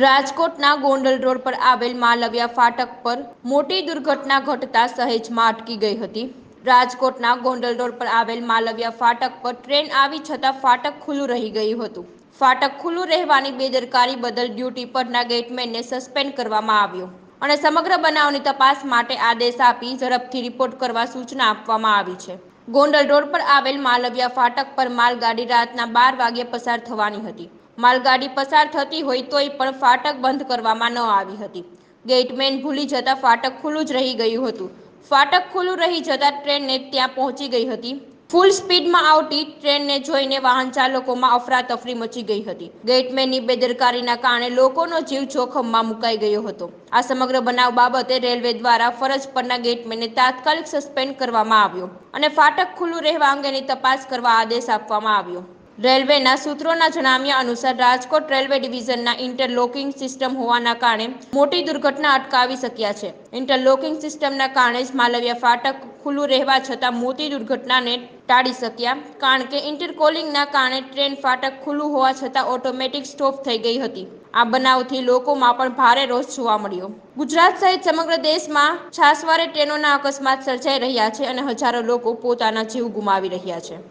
રાજકોટના ગોંડલ રોડ પર આવેલ માલવ્યા ફાટક પર મોટી દુર્ઘટના ઘટતા સહેજમાં અટકી ગઈ હતી. રાજકોટના ગોંડલ રોડ પર આવેલ માલવ્યા ફાટક પર ટ્રેન આવી છતાં ફાટક ખુલ્લું રહી ગયું હતું. ફાટક ખુલ્લું રહેવાની બેદરકારી બદલ ડ્યુટી પરના ગેટમેનને સસ્પેન્ડ કરવામાં આવ્યો અને સમગ્ર બનાવની તપાસ માટે આદેશ આપી ઝડપથી રિપોર્ટ કરવા સૂચના આપવામાં આવી છે. ગોંડલ રોડ પર આવેલ માલવ્યા ફાટક પર માલગાડી રાતના બાર વાગ્યે પસાર થવાની હતી. માલગાડી પસાર થતી હોય તોય પણ ફાટક બંધ કરવામાં ન આવી હતી. ગેટમેન ભૂલી જતા ફાટક ખુલ્લું જ રહી ગયું હતું. ફાટક ખુલ્લું રહી જતા ટ્રેનને ત્યાં પહોંચી ગઈ હતી. ફૂલ સ્પીડમાં આવતી ટ્રેનને જોઈને વાહન ચાલકોમાં અફરાતફરી મચી ગઈ હતી. ગેટમેનની બેદરકારીના કારણે લોકોનો જીવ જોખમમાં મુકાઈ ગયો હતો. આ સમગ્ર બનાવ બાબતે રેલવે દ્વારા ફરજ પરના ગેટમેનને તાત્કાલિક સસ્પેન્ડ કરવામાં આવ્યો અને ફાટક ખુલ્લું રહેવા અંગેની તપાસ કરવા આદેશ આપવામાં આવ્યો. રેલવેના સૂત્રોના જણાવ્યા અનુસાર રાજકોટ રેલવે ડિવિઝનના ઇન્ટરલોકિંગ સિસ્ટમ હોવાના કારણે મોટી દુર્ઘટના અટકાવી શક્યા છે. ઇન્ટરલોકિંગ સિસ્ટમના કારણે જ માલવ્યા ફાટક ખુલ્લું રહેવા છતાં મોટી દુર્ઘટનાને ટાળી શક્યા, કારણ કે ઇન્ટરકોલિંગના કારણે ટ્રેન ફાટક ખુલ્લું હોવા છતાં ઓટોમેટિક સ્ટોપ થઈ ગઈ હતી. આ બનાવથી લોકોમાં પણ ભારે રોષ જોવા મળ્યો. ગુજરાત સહિત સમગ્ર દેશમાં છાસવારે ટ્રેનોના અકસ્માત સર્જાઈ રહ્યા છે અને હજારો લોકો પોતાના જીવ ગુમાવી રહ્યા છે.